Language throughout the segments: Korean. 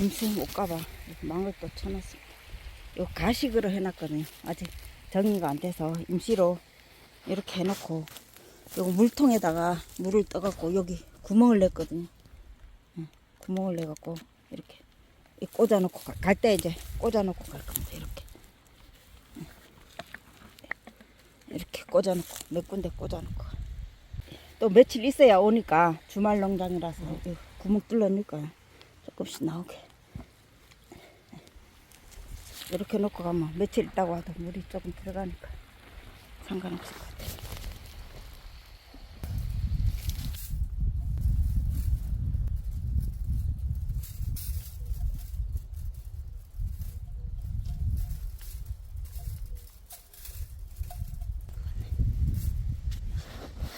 짐승 못 가봐. 망을 또 쳐놨습니다. 요 가식으로 해놨거든요. 아직 정리가 안 돼서 임시로 이렇게 해놓고 요거 물통에다가 물을 떠갖고 여기 구멍을 냈거든요. 응, 구멍을 내갖고 이렇게 이 꽂아놓고 갈 때 이제 꽂아놓고 갈 겁니다. 이렇게 응. 이렇게 꽂아놓고 몇 군데 꽂아놓고 또 며칠 있어야 오니까 주말 농장이라서 이 구멍 뚫어 넣을 거야. 조금씩 나오게. 이렇게 놓고 가면 며칠 있다고 와도 물이 조금 들어가니까 상관없을 것 같아요.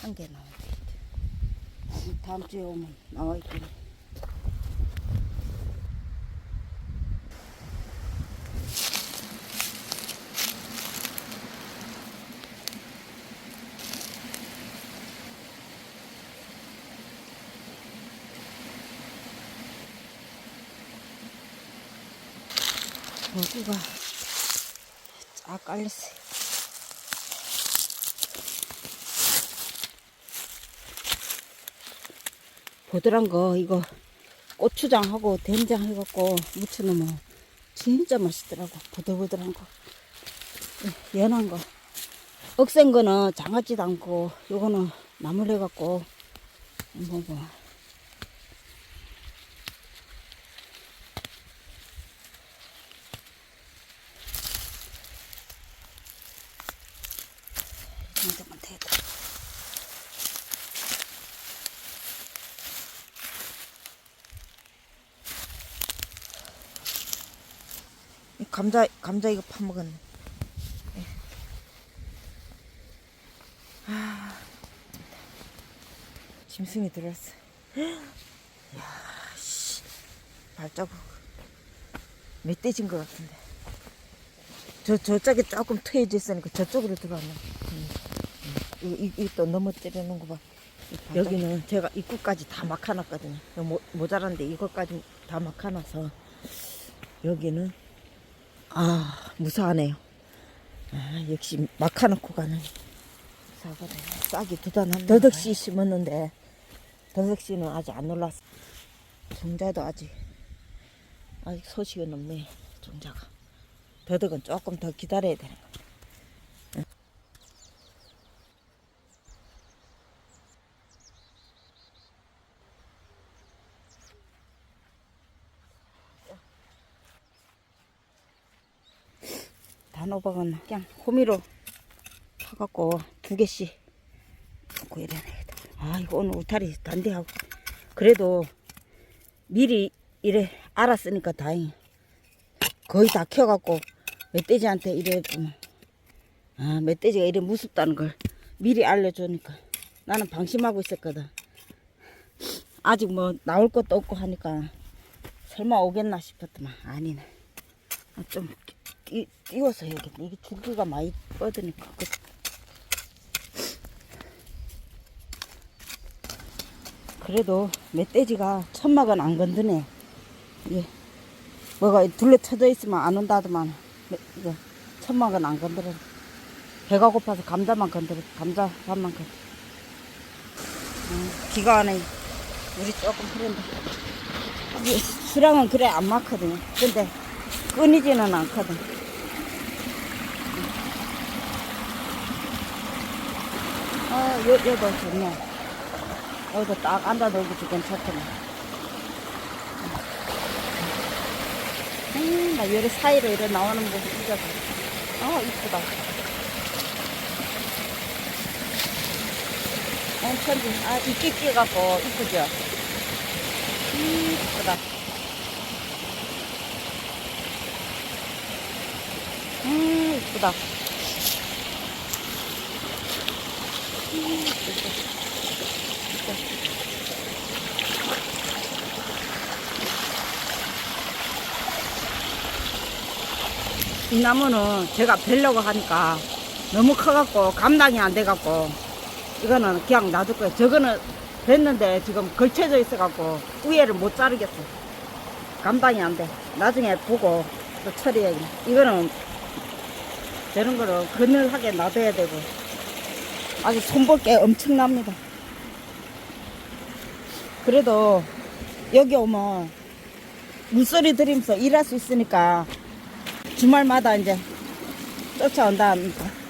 한 개 나오게. 다음 주에 오면 나와 있겠네. 여기가 쫙 깔렸어요. 보드란 거 이거 고추장하고 된장 해갖고 무쳐놓으면 진짜 맛있더라고 보들보들한 거. 예, 연한 거. 억센 거는 장아찌도 않고 요거는 나물 해갖고 먹어 이 정도만 되겠다 이 감자 감자 이거 파먹었네. 예. 아, 짐승이 들어왔어. 야, 씨, 발자국 멧돼지인 것 같은데. 저 저쪽에 조금 트여져 있으니까 저쪽으로 들어왔네. 음, 음. 이, 이, 이 또 넘어뜨려 놓은 거 봐. 여기는 제가 입구까지 다 막아놨거든요. 모, 모자란데 이것까지 다 막아놔서 여기는 아 무사하네요. 아 역시 막아놓고 가는 사과네. 싹이 대단한데. 더덕씨 심었는데 더덕씨는 아직 안 올랐어. 종자도 아직 아직 소식은 없네. 종자가. 더덕은 조금 더 기다려야 되는 거. 단호박은 그냥 호미로 타갖고 두 개씩 넣고 이래야 되겠다. 아, 이거 오늘 울타리 단대하고. 그래도 미리 이래 알았으니까 다행히. 거의 다 키워갖고 멧돼지한테 이래 보면. 아, 멧돼지가 이래 무섭다는 걸 미리 알려주니까. 나는 방심하고 있었거든. 아직 뭐 나올 것도 없고 하니까 설마 오겠나 싶었더만 아니네. 아, 좀 끼, 띄워서 해야겠네. 이게 줄기가 많이 뻗으니까. 그- 그래도 멧돼지가 천막은 안 건드네. 이게 뭐가 둘러 쳐져 있으면 안 온다더만. 매- 이거 천막은 안 건드려. 배가 고파서 감자만 건드려. 감자 밥만 건드려. 음, 비가 안에 물이 조금 흐른다. 수량은 그래 안 많거든요. 근데 끊이지는 않거든. 아, 여, 여도 좋네. 여기도 딱 앉아 놀기도 괜찮구나. 음, 나 여기 사이로 이래 나오는 모습 진짜 좋아. 어, 이쁘다. 어, 천지. 아, 이끼 끼갖고 이쁘죠? 음, 이쁘다. 음, 이쁘다. 음, 이쁘다. 이쁘다. 이 나무는 제가 벨려고 하니까 너무 커갖고 감당이 안 돼갖고 이거는 그냥 놔둘 거예요. 저거는 됐는데 지금 걸쳐져 있어갖고 위에를 못 자르겠어. 감당이 안 돼. 나중에 보고 또 처리해. 이거는 저런 거를 그늘하게 놔둬야 되고 아주 손볼 게 엄청납니다. 그래도 여기 오면 물소리 들으면서 일할 수 있으니까 주말마다 이제 쫓아온다 합니다.